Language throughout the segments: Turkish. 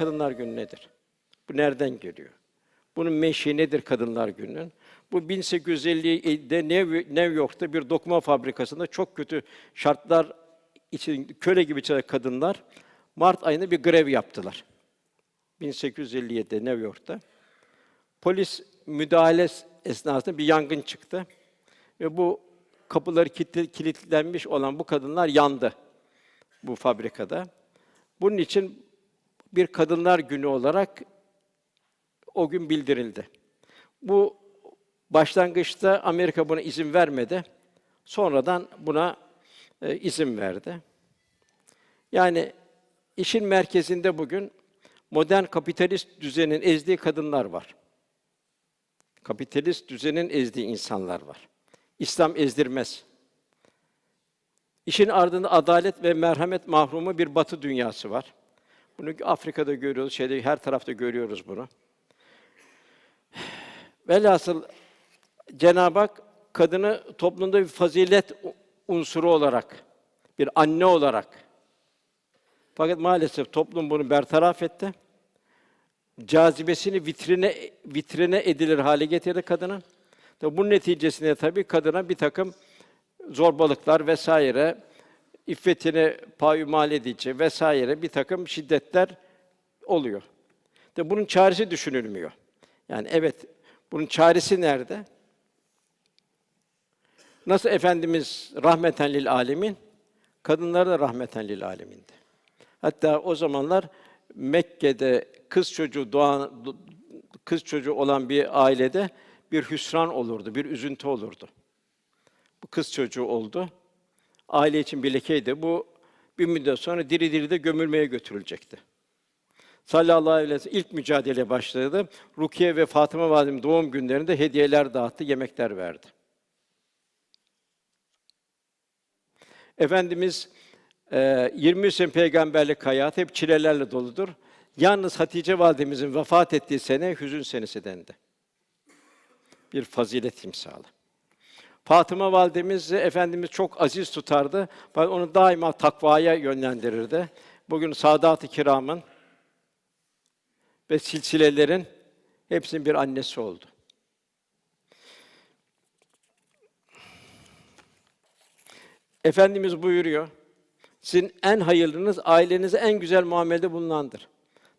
Kadınlar Günü nedir? Bu nereden geliyor? Bunun menşei nedir Kadınlar Günü'nün? Bu 1850'de New York'ta bir dokuma fabrikasında çok kötü şartlar için köle gibi çalışan kadınlar Mart ayında bir grev yaptılar. 1857'de New York'ta. Polis müdahale esnasında bir yangın çıktı ve bu kapıları kilitlenmiş olan bu kadınlar yandı bu fabrikada. Bunun için bir kadınlar günü olarak o gün bildirildi. Bu başlangıçta Amerika buna izin vermedi. Sonradan buna e, izin verdi. Yani işin merkezinde bugün modern kapitalist düzenin ezdiği kadınlar var. Kapitalist düzenin ezdiği insanlar var. İslam ezdirmez. İşin ardında adalet ve merhamet mahrumu bir Batı dünyası var. Bunu Afrika'da görüyoruz, şeyde her tarafta görüyoruz bunu. Velhasıl Cenab-ı Hak kadını toplumda bir fazilet unsuru olarak, bir anne olarak fakat maalesef toplum bunu bertaraf etti. Cazibesini vitrine vitrine edilir hale getirdi kadının. Tabi bunun neticesinde tabii kadına bir takım zorbalıklar vesaire, iffetini payümal edici vesaire bir takım şiddetler oluyor. Tabi bunun çaresi düşünülmüyor. Yani evet, bunun çaresi nerede? Nasıl Efendimiz rahmeten lil alemin, kadınlar da rahmeten lil alemindi. Hatta o zamanlar Mekke'de kız çocuğu doğan kız çocuğu olan bir ailede bir hüsran olurdu, bir üzüntü olurdu. Bu kız çocuğu oldu. Aile için bir lekeydi. Bu bir müddet sonra diri diri de gömülmeye götürülecekti. Sallallahu aleyhi ve sellem ilk mücadele başladı. Rukiye ve Fatıma validem doğum günlerinde hediyeler dağıttı, yemekler verdi. Efendimiz e, 23 sene peygamberlik hayatı hep çilelerle doludur. Yalnız Hatice validemizin vefat ettiği sene hüzün senesi dendi. Bir fazilet timsalı. Fatıma validemiz Efendimiz çok aziz tutardı. Onu daima takvaya yönlendirirdi. Bugün Sadat-ı Kiram'ın ve silsilelerin hepsinin bir annesi oldu. Efendimiz buyuruyor. Sizin en hayırlınız ailenize en güzel muamelede bulunandır.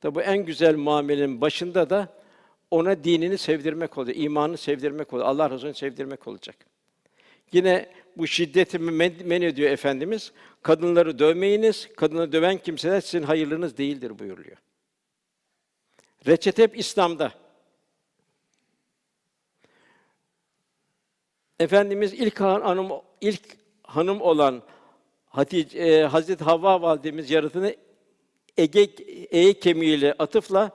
Tabi bu en güzel muamelenin başında da ona dinini sevdirmek oluyor, imanını sevdirmek oluyor, Allah Resulü'nü sevdirmek olacak. Yine bu şiddeti men, ediyor Efendimiz. Kadınları dövmeyiniz, kadını döven kimseler sizin hayırlınız değildir buyuruluyor. Reçete hep İslam'da. Efendimiz ilk hanım ilk hanım olan Hatice e, Hazreti Havva validemiz yaratını ege eye kemiğiyle atıfla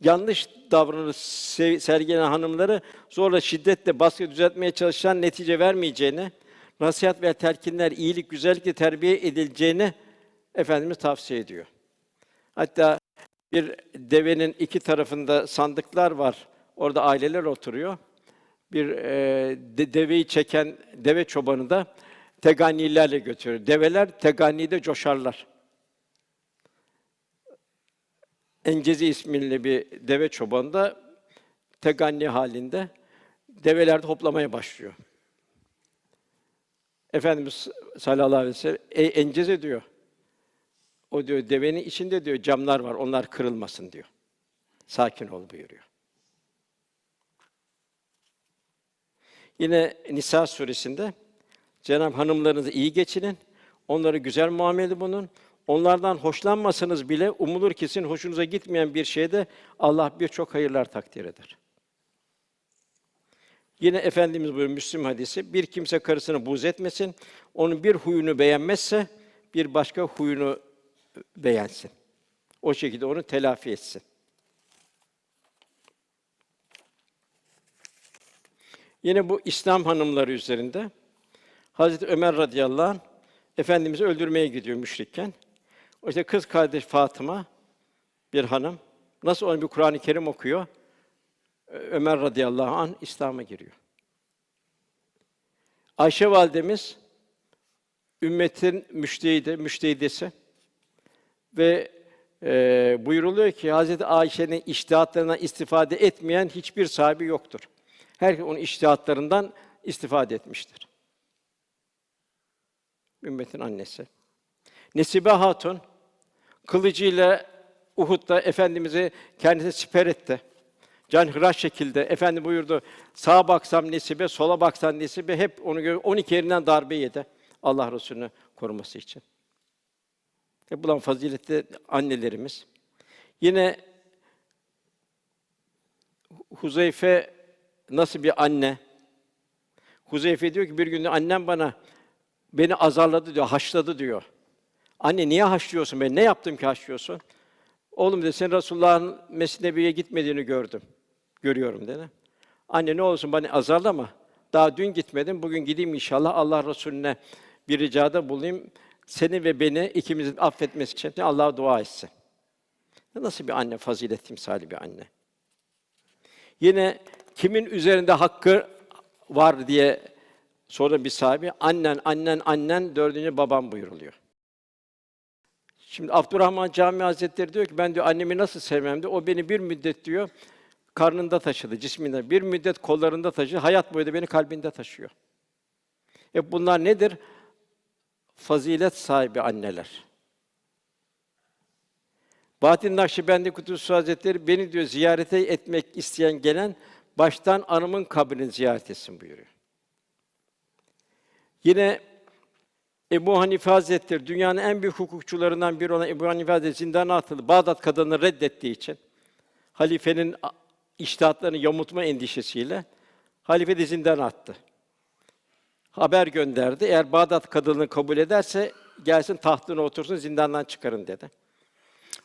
yanlış davranış se- sergilenen hanımları zorla şiddetle baskı düzeltmeye çalışan netice vermeyeceğini, nasihat ve telkinler iyilik, güzellikle terbiye edileceğini efendimiz tavsiye ediyor. Hatta bir devenin iki tarafında sandıklar var. Orada aileler oturuyor. Bir e, de, deveyi çeken deve çobanı da tegannilerle götürüyor. Develer tegannide coşarlar. Encezi isminde bir deve çobanı da teganni halinde develer de hoplamaya başlıyor. Efendimiz sallallahu aleyhi ve sellem ey Enceze diyor. O diyor devenin içinde diyor camlar var. Onlar kırılmasın diyor. Sakin ol buyuruyor. Yine Nisa suresinde Cenab hanımlarınızı iyi geçinin, onları güzel muamele bulunun. Onlardan hoşlanmasanız bile umulur ki sizin hoşunuza gitmeyen bir şeyde Allah birçok hayırlar takdir eder. Yine Efendimiz buyuruyor Müslim hadisi, bir kimse karısını buz etmesin, onun bir huyunu beğenmezse bir başka huyunu beğensin. O şekilde onu telafi etsin. Yine bu İslam hanımları üzerinde Hazreti Ömer radıyallahu anh Efendimiz'i öldürmeye gidiyor müşrikken. İşte kız kardeş Fatıma bir hanım nasıl onu bir Kur'an-ı Kerim okuyor. Ömer radıyallahu anh İslam'a giriyor. Ayşe validemiz ümmetin müştehidi, müştehidesi ve Ee, buyuruluyor ki Hazreti Ayşe'nin iştihatlarından istifade etmeyen hiçbir sahibi yoktur. Herkes onun iştihatlarından istifade etmiştir. Ümmetin annesi. Nesibe Hatun kılıcıyla Uhud'da efendimizi kendisi siper etti. Canhıraş şekilde efendi buyurdu. Sağa baksam Nesibe, sola baksam Nesibe hep onu gör 12 yerinden darbe yedi. Allah Resulü'nü koruması için. E bulan faziletli annelerimiz. Yine Huzeyfe nasıl bir anne? Huzeyfe diyor ki bir gün annem bana beni azarladı diyor, haşladı diyor. Anne niye haşlıyorsun beni? Ne yaptım ki haşlıyorsun? Oğlum dedi, sen Resulullah'ın Mescid-i gitmediğini gördüm. Görüyorum dedi. Anne ne olursun beni azarlama. Daha dün gitmedim, bugün gideyim inşallah Allah Resulüne bir ricada bulayım. Seni ve beni ikimizin affetmesi için Allah'a dua etsin. Nasıl bir anne, fazilet timsali bir anne. Yine kimin üzerinde hakkı var diye sonra bir sahibi annen, annen, annen dördüncü babam buyuruluyor. Şimdi Abdurrahman Cami Hazretleri diyor ki ben diyor annemi nasıl sevmem diyor. O beni bir müddet diyor karnında taşıdı, cisminde. Bir müddet kollarında taşıdı. Hayat boyu da beni kalbinde taşıyor. E bunlar nedir? Fazilet sahibi anneler. Bahattin Nakşibendi Kutusu Hazretleri beni diyor ziyarete etmek isteyen gelen baştan anımın kabrini ziyaret etsin buyuruyor. Yine Ebu Hanife Hazretleri dünyanın en büyük hukukçularından biri olan Ebu Hanife Hazretleri zindana atıldı. Bağdat kadını reddettiği için halifenin a- içtihatlarını yamultma endişesiyle halife de zindana attı. Haber gönderdi. Eğer Bağdat kadını kabul ederse gelsin tahtına otursun zindandan çıkarın dedi.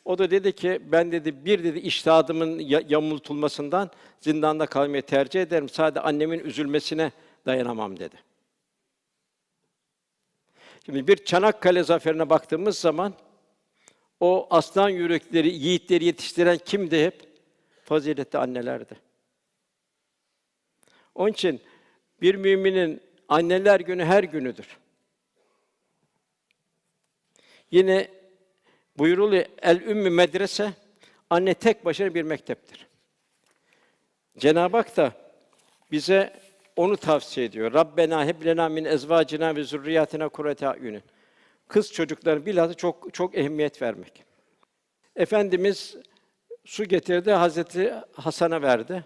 O da dedi ki ben dedi bir dedi iştihadımın ya- yamultulmasından zindanda kalmayı tercih ederim. Sadece annemin üzülmesine dayanamam dedi. Şimdi bir Çanakkale zaferine baktığımız zaman o aslan yürekleri, yiğitleri yetiştiren kimdi hep? Faziletli annelerdi. Onun için bir müminin anneler günü her günüdür. Yine buyuruluyor el ümmü medrese anne tek başına bir mekteptir. Cenab-ı Hak da bize onu tavsiye ediyor. Rabbena heb lena min ezvacina ve zurriyatina kurrete ayunin. Kız çocukların bilhassa çok çok ehemmiyet vermek. Efendimiz su getirdi, Hazreti Hasan'a verdi.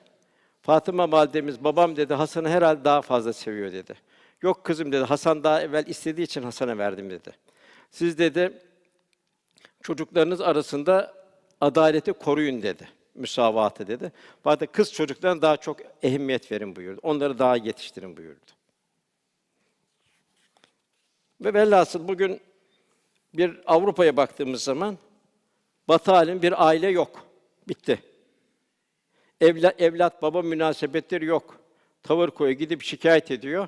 Fatıma validemiz, babam dedi, Hasan'ı herhalde daha fazla seviyor dedi. Yok kızım dedi, Hasan daha evvel istediği için Hasan'a verdim dedi. Siz dedi, çocuklarınız arasında adaleti koruyun dedi. Müsavatı dedi. Fakat kız çocuklarına daha çok ehemmiyet verin buyurdu. Onları daha yetiştirin buyurdu. Ve velhasıl bugün bir Avrupa'ya baktığımız zaman Batı alem bir aile yok. Bitti. Evlat, evlat baba münasebetleri yok. Tavır koyu gidip şikayet ediyor.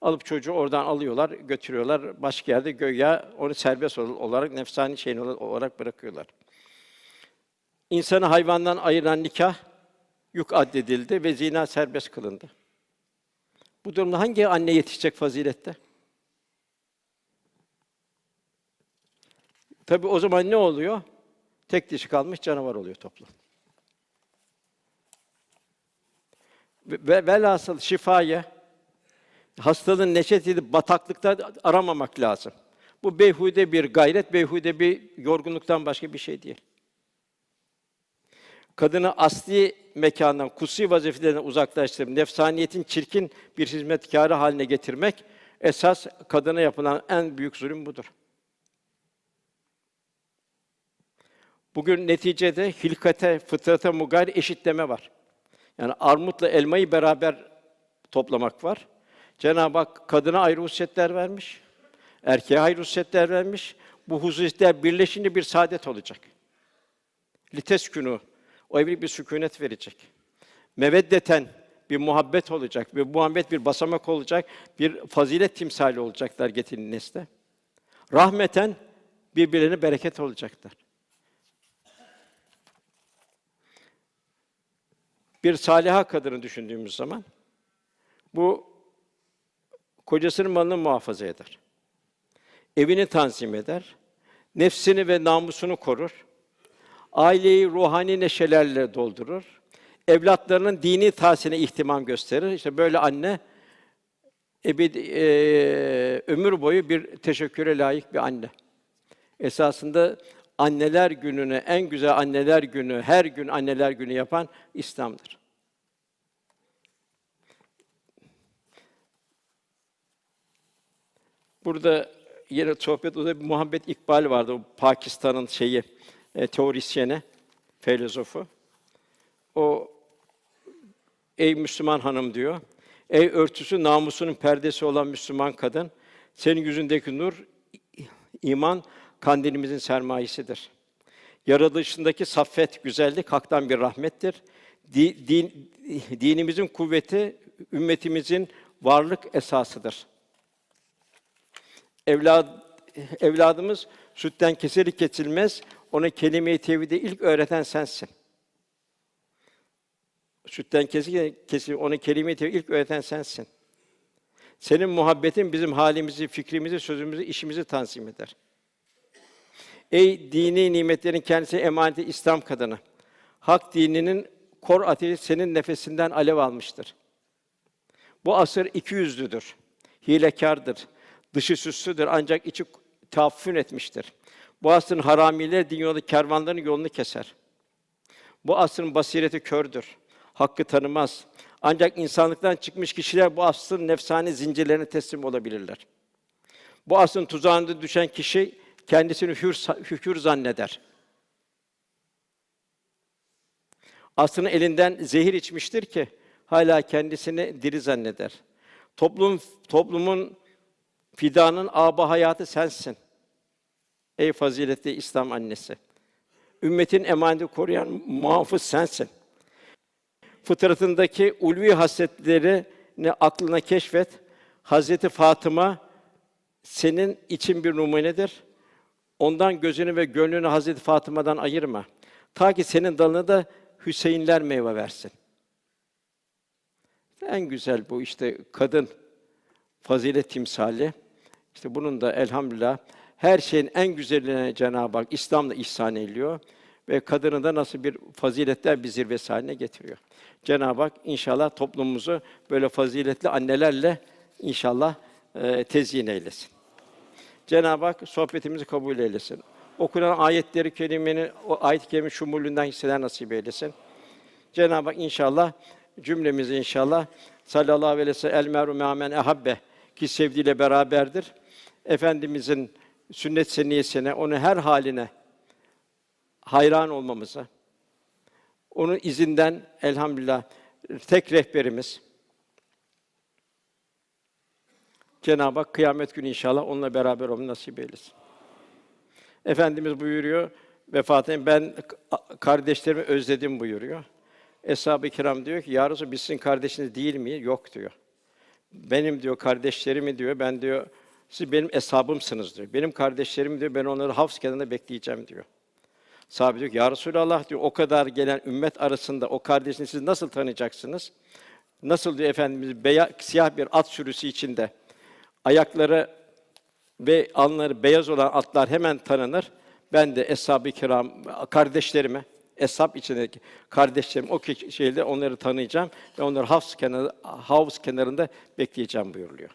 Alıp çocuğu oradan alıyorlar, götürüyorlar. Başka yerde göya onu serbest olarak, nefsani şeyin olarak bırakıyorlar. İnsanı hayvandan ayıran nikah yük addedildi ve zina serbest kılındı. Bu durumda hangi anne yetişecek fazilette? Tabi o zaman ne oluyor? Tek dişi kalmış canavar oluyor toplum. Ve ve velhasıl şifayı hastalığın neşet edip bataklıkta aramamak lazım. Bu beyhude bir gayret, beyhude bir yorgunluktan başka bir şey değil. Kadını asli mekandan, kutsi vazifelerinden uzaklaştırıp nefsaniyetin çirkin bir hizmetkarı haline getirmek esas kadına yapılan en büyük zulüm budur. Bugün neticede hilkate, fıtrata mugayr eşitleme var. Yani armutla elmayı beraber toplamak var. Cenab-ı Hak kadına ayrı hususiyetler vermiş, erkeğe ayrı hususiyetler vermiş. Bu hususiyetler birleşince bir saadet olacak. Liteskünü, o evlilik bir sükûnet verecek. Meveddeten bir muhabbet olacak bu muhabbet bir basamak olacak, bir fazilet timsali olacaklar getirin nesle. Rahmeten birbirlerine bereket olacaklar. Bir saliha kadını düşündüğümüz zaman bu kocasının malını muhafaza eder. Evini tanzim eder. Nefsini ve namusunu korur. Aileyi ruhani neşelerle doldurur. Evlatlarının dini tahsiline ihtimam gösterir. İşte böyle anne ebedi, eee, ömür boyu bir teşekküre layık bir anne. Esasında anneler gününü, en güzel anneler günü, her gün anneler günü yapan İslam'dır. Burada yine sohbet odasında bir Muhabbet İkbal vardı. O Pakistan'ın şeyi, e, teorisyeni, filozofu. O ey Müslüman hanım diyor. Ey örtüsü namusunun perdesi olan Müslüman kadın, senin yüzündeki nur iman kandilimizin sermayesidir. Yaratılışındaki saffet, güzellik haktan bir rahmettir. Di- din, dinimizin kuvveti ümmetimizin varlık esasıdır. Evlad, evladımız sütten kesilir kesilmez. Ona kelime-i tevhidi ilk öğreten sensin. Sütten kesilir kesil, ona kelime-i tevhidi ilk öğreten sensin. Senin muhabbetin bizim halimizi, fikrimizi, sözümüzü, işimizi tanzim eder. Ey dini nimetlerin kendisi emaneti İslam kadını. Hak dininin kor ateşi senin nefesinden alev almıştır. Bu asır iki yüzlüdür. Hilekârdır. Dışı süslüdür ancak içi taaffün etmiştir. Bu asrın haramileri din yolu kervanların yolunu keser. Bu asrın basireti kördür. Hakkı tanımaz. Ancak insanlıktan çıkmış kişiler bu asrın nefsani zincirlerine teslim olabilirler. Bu asrın tuzağında düşen kişi kendisini hür, hükür zanneder. Asrın elinden zehir içmiştir ki hala kendisini diri zanneder. Toplum toplumun fidanın aba hayatı sensin. Ey faziletli İslam annesi. Ümmetin emaneti koruyan muhafız sensin. Fıtratındaki ulvi hasletlerini aklına keşfet. Hazreti Fatıma senin için bir numunedir. Ondan gözünü ve gönlünü Hazreti Fatıma'dan ayırma. Ta ki senin dalına da Hüseyinler meyve versin. En güzel bu işte kadın fazilet timsali. İşte bunun da elhamdülillah her şeyin en güzeline Cenab-ı Hak İslam'la ihsan ediyor ve kadını da nasıl bir faziletler bir zirvesi haline getiriyor. Cenab-ı Hak inşallah toplumumuzu böyle faziletli annelerle inşallah e, tezyin eylesin. Cenab-ı Hak sohbetimizi kabul eylesin. Okunan ayetleri kerimenin o ayet-i kerime şumulünden hisseler nasip eylesin. Cenab-ı Hak inşallah cümlemizi inşallah sallallahu aleyhi ve sellem el meru me'amen ehabbe ki sevdiğiyle beraberdir. Efendimizin sünnet seniyesine, onu her haline hayran olmamızı, onun izinden elhamdülillah tek rehberimiz Cenab-ı Hak kıyamet günü inşallah onunla beraber olmayı nasip eylesin. Efendimiz buyuruyor vefatın ben kardeşlerimi özledim buyuruyor. Eshab-ı kiram diyor ki, Ya Resulallah, biz sizin kardeşiniz değil mi? Yok diyor. Benim diyor kardeşlerimi diyor, ben diyor, siz benim eshabımsınız diyor. Benim kardeşlerim diyor, ben onları havz kenarında bekleyeceğim diyor. Sahabe diyor ki, Ya Resulallah diyor, o kadar gelen ümmet arasında o kardeşini siz nasıl tanıyacaksınız? Nasıl diyor Efendimiz, beya, siyah bir at sürüsü içinde, ayakları ve alnları beyaz olan atlar hemen tanınır. Ben de eshab-ı kiram kardeşlerime, eshab içindeki kardeşlerim o şeyde onları tanıyacağım ve onları havuz kenarı havuz kenarında bekleyeceğim buyuruluyor.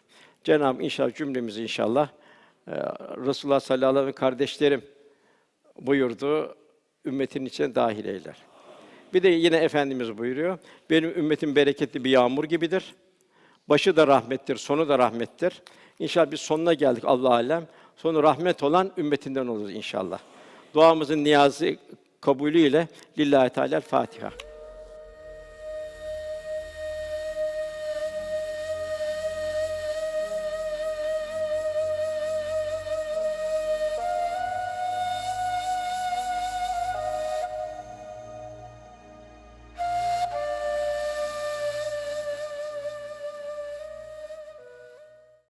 Cenab-ı inşallah cümlemizi inşallah e, Resulullah sallallahu aleyhi ve sellem kardeşlerim buyurdu ümmetin içine dahil eyler. Bir de yine efendimiz buyuruyor. Benim ümmetim bereketli bir yağmur gibidir. Başı da rahmettir, sonu da rahmettir. İnşallah biz sonuna geldik Allah alem. Sonu rahmet olan ümmetinden oluruz inşallah. Duamızın niyazı kabulüyle lillahi teala Fatiha.